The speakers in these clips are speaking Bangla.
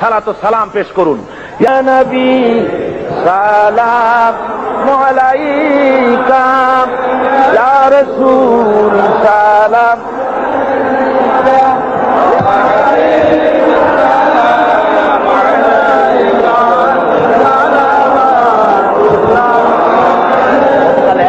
সালাত সালাম পেশ করুন। ইয়া নবী সালাম আলাইকা। ইয়া রাসূল সালাম। তাহলে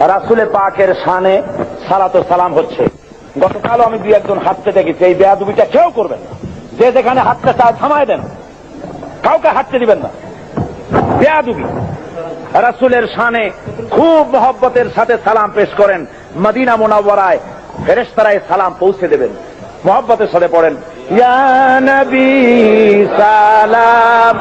রাসুলে পাকের শানে সালাত সালাম হচ্ছে। গতকালও আমি দুই একজন হাঁটতে দেখেছি, এই বেয়াদুবিটা কেউ করবেন না। যে যেখানে হাঁটতে চায় থামায় দেন। কাউকে হাঁটতে দিবেন না। বেয়াদুবি। রাসুলের শানে খুব মহব্বতের সাথে সালাম পেশ করেন। মদিনা মোনাওয়ারায় ফেরেশতারায় সালাম পৌঁছে দেবেন। মহব্বতের সাথে পড়েন, ইয়া নবী সালাম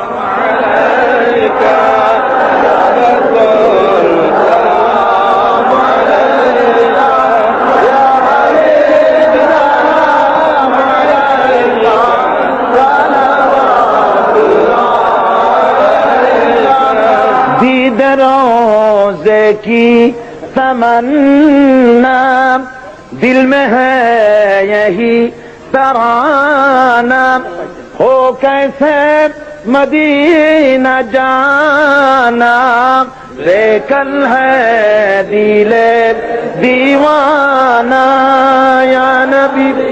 रोज़े की तमन्ना। दिल में है यही तराना। हो कैसे मदीना जाना? बेकल है दिले दीवाना। या नबी।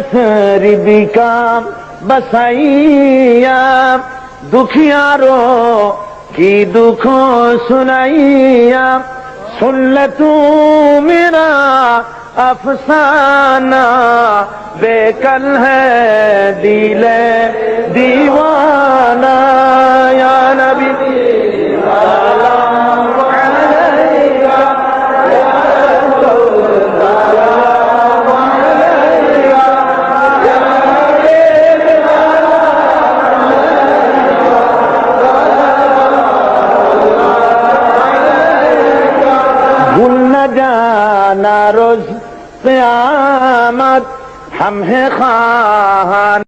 तुम बिका बसाइया। दुखियारों की दुखों सुनाइया। सुन ले तू मेरा अफसाना। बेकल है दिले रोज क्यामत हम है खान